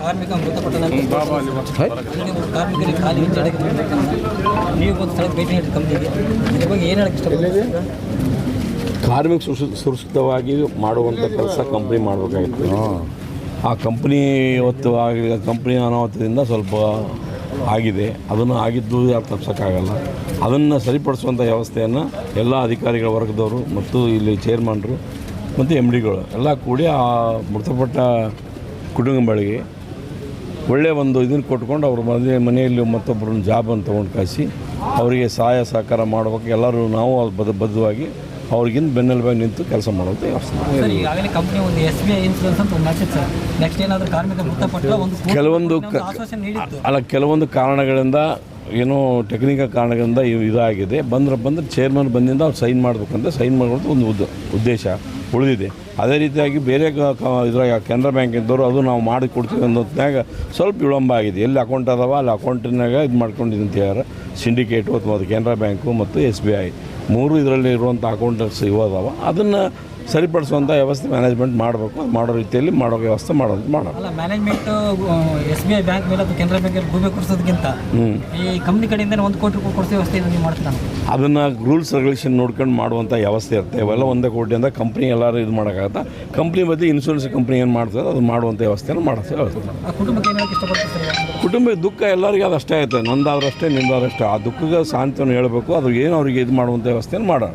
ಕಾರ್ಮಿಕ ಮೃತಪಟ್ಟ ನಂತರ ಕಾರ್ಮಿಕರಿಗೆ ಖಾಲಿ ಹಿಂಜಡಕ್ಕೆ ನೀವು ಒಂದು ಸ್ಥಳಕ್ಕೆ ಭೇಟಿ ನೀಡಿ ಕಂಪ್ನಿಗೆ. ಇದ್ರ ಬಗ್ಗೆ ಏನು ಹೇಳಕ್ಕೆ ಇಷ್ಟಪಡ್ತೀರಿ? ಕಾರ್ಮಿಕ ಸುರಕ್ಷಿತವಾಗಿ ಮಾಡುವಂಥ ಕೆಲಸ ಕಂಪ್ನಿ ಮಾಡಬೇಕಾಗಿತ್ತು. ಆ ಕಂಪ್ನಿ ಇವತ್ತು ಆಗಿಲ್ಲ ಕಂಪ್ನಿ ಅನಾಹುತದಿಂದ ಸ್ವಲ್ಪ ಆಗಿದೆ. ಅದನ್ನು ಆಗಿದ್ದು ಯಾರು ತಪ್ಸೋಕ್ಕಾಗಲ್ಲ. ಅದನ್ನು ಸರಿಪಡಿಸುವಂಥ ವ್ಯವಸ್ಥೆಯನ್ನು ಎಲ್ಲ ಅಧಿಕಾರಿಗಳ ವರ್ಗದವರು ಮತ್ತು ಇಲ್ಲಿ ಚೇರ್ಮನ್ರು ಮತ್ತು ಎಂ ಡಿಗಳು ಎಲ್ಲ ಕೂಡಿ ಆ ಮೃತಪಟ್ಟ ಕುಟುಂಬಗಳಿಗೆ ಒಳ್ಳೆಯ ಒಂದು ಇದನ್ನು ಕೊಟ್ಕೊಂಡು ಅವ್ರ ಮನೆ ಮನೆಯಲ್ಲಿ ಮತ್ತೊಬ್ಬರನ್ನ ಜಾಬನ್ನು ತೊಗೊಂಡು ಕಳಿಸಿ ಅವರಿಗೆ ಸಹಾಯ ಸಹಕಾರ ಮಾಡಬೇಕು. ಎಲ್ಲರೂ ನಾವು ಬದ್ಧ ಬದ್ಧವಾಗಿ ಅವ್ರಿಗಿಂತ ಬೆನ್ನೆಲುಬಾಗಿ ನಿಂತು ಕೆಲಸ ಮಾಡೋದು ವ್ಯವಸ್ಥೆ ಸರ್ ಈಗಾಗಲೇ ಕಂಪ್ನಿ ಒಂದು ಎಸ್ ಬಿ ಐ ಇನ್ಸೂರೆನ್ಸ್ ಅಂತ ಒಂದು ಮಾಡಿಸಿತ್ತು ಸರ್. ನೆಕ್ಸ್ಟ್ ಏನಾದರೂ ಕಾರ್ಮಿಕ ಮೃತಪಟ್ಟರೆ ಒಂದು ಕೆಲವೊಂದು ಅಲ್ಲ ಕೆಲವೊಂದು ಕಾರಣಗಳಿಂದ ಏನೋ ಟೆಕ್ನಿಕಲ್ ಕಾರಣಗಳಿಂದ ಇದಾಗಿದೆ. ಬಂದ್ರೆ ಬಂದರೆ ಚೇರ್ಮನ್ ಬಂದಿಂದ ಅವ್ರು ಸೈನ್ ಮಾಡಬೇಕಂತ ಸೈನ್ ಮಾಡೋದು ಒಂದು ಉದ್ದ, ಉದ್ದೇಶ ಉಳಿದಿದೆ. ಅದೇ ರೀತಿಯಾಗಿ ಬೇರೆ ಇದ್ರಾಗ ಕೆನರಾ ಬ್ಯಾಂಕ್ ಇದ್ದವರು ಅದು ನಾವು ಮಾಡಿ ಕೊಡ್ತೀವಿ ಅನ್ನೋದ್ನಾಗ ಸ್ವಲ್ಪ ವಿಳಂಬ ಆಗಿದೆ. ಎಲ್ಲಿ ಅಕೌಂಟ್ ಅದಾವ ಅಲ್ಲಿ ಅಕೌಂಟಿನಾಗ ಇದು ಮಾಡ್ಕೊಂಡಿದ್ದು ಅಂತ ಹೇಳ್ಯಾರ. ಸಿಂಡಿಕೇಟು ಅಥವಾ ಅದು ಕೆನರಾ ಬ್ಯಾಂಕು ಮತ್ತು ಎಸ್ ಬಿ ಐ ಮೂರು ಇದರಲ್ಲಿ ಇರುವಂಥ ಅಕೌಂಟ್ಸ್ ಇವು ಅದಾವ ಅದನ್ನು ಸರಿಪಡಿಸುವಂಥ ವ್ಯವಸ್ಥೆ ಮ್ಯಾನೇಜ್ಮೆಂಟ್ ಮಾಡಬೇಕು. ಅದು ಮಾಡೋ ರೀತಿಯಲ್ಲಿ ಮಾಡೋ ವ್ಯವಸ್ಥೆ ಮಾಡೋದು ಮಾಡೋದು. ಅಲ್ಲ management S B I bank ಮೇಲೆ ಅಥವಾ ಕೆನರಾ ಬ್ಯಾಂಕಲ್ಲಿ ಭೂಮಿ ಕೊಡಿಸೋದಕ್ಕಿಂತ ಈ ಕಂಪ್ನಿ ಕಡೆಯಿಂದ ಒಂದು ಕೋಟಿ ರೂಪಾಯಿ ಕೊಡಿಸೋ ವ್ಯವಸ್ಥೆ ನೀವು ಮಾಡ್ತೀರಾ? ಅದನ್ನು ರೂಲ್ಸ್ ರೆಗ್ಯುಲೇಷನ್ ನೋಡ್ಕೊಂಡು ಮಾಡುವಂಥ ವ್ಯವಸ್ಥೆ ಇರುತ್ತೆ. ಇವೆಲ್ಲ ಒಂದೇ ಕೋಟಿಯಿಂದ ಕಂಪ್ನಿ ಎಲ್ಲರೂ ಇದು ಮಾಡೋಕ್ಕಾಗತ್ತೆ? ಕಂಪ್ನಿ ಬಗ್ಗೆ ಇನ್ಶೂರೆನ್ಸ್ ಕಂಪ್ನಿ ಏನು ಮಾಡ್ತದೆ? ಅದು ಮಾಡುವಂಥ ವ್ಯವಸ್ಥೆನ ಮಾಡೋದು ಹೇಳ್ತದೆ ಕುಟುಂಬಕ್ಕೆ ಏನು ಇಷ್ಟಪಡ್ತೀರಿ ಸರ್ ಕುಟುಂಬದ ದುಃಖ ಎಲ್ಲರಿಗೂ ಅದು ಅಷ್ಟೇ ಆಯ್ತದೆ ನಂದಾದ್ರಷ್ಟೇ ನಿಂದಾದ್ರಷ್ಟೇ. ಆ ದುಃಖಕ್ಕೆ ಸಾಂತ್ವನ ಹೇಳಬೇಕು. ಅದು ಏನು ಅವರಿಗೆ ಇದು ಮಾಡುವಂಥ ವ್ಯವಸ್ಥೆನ ಮಾಡೋಣ.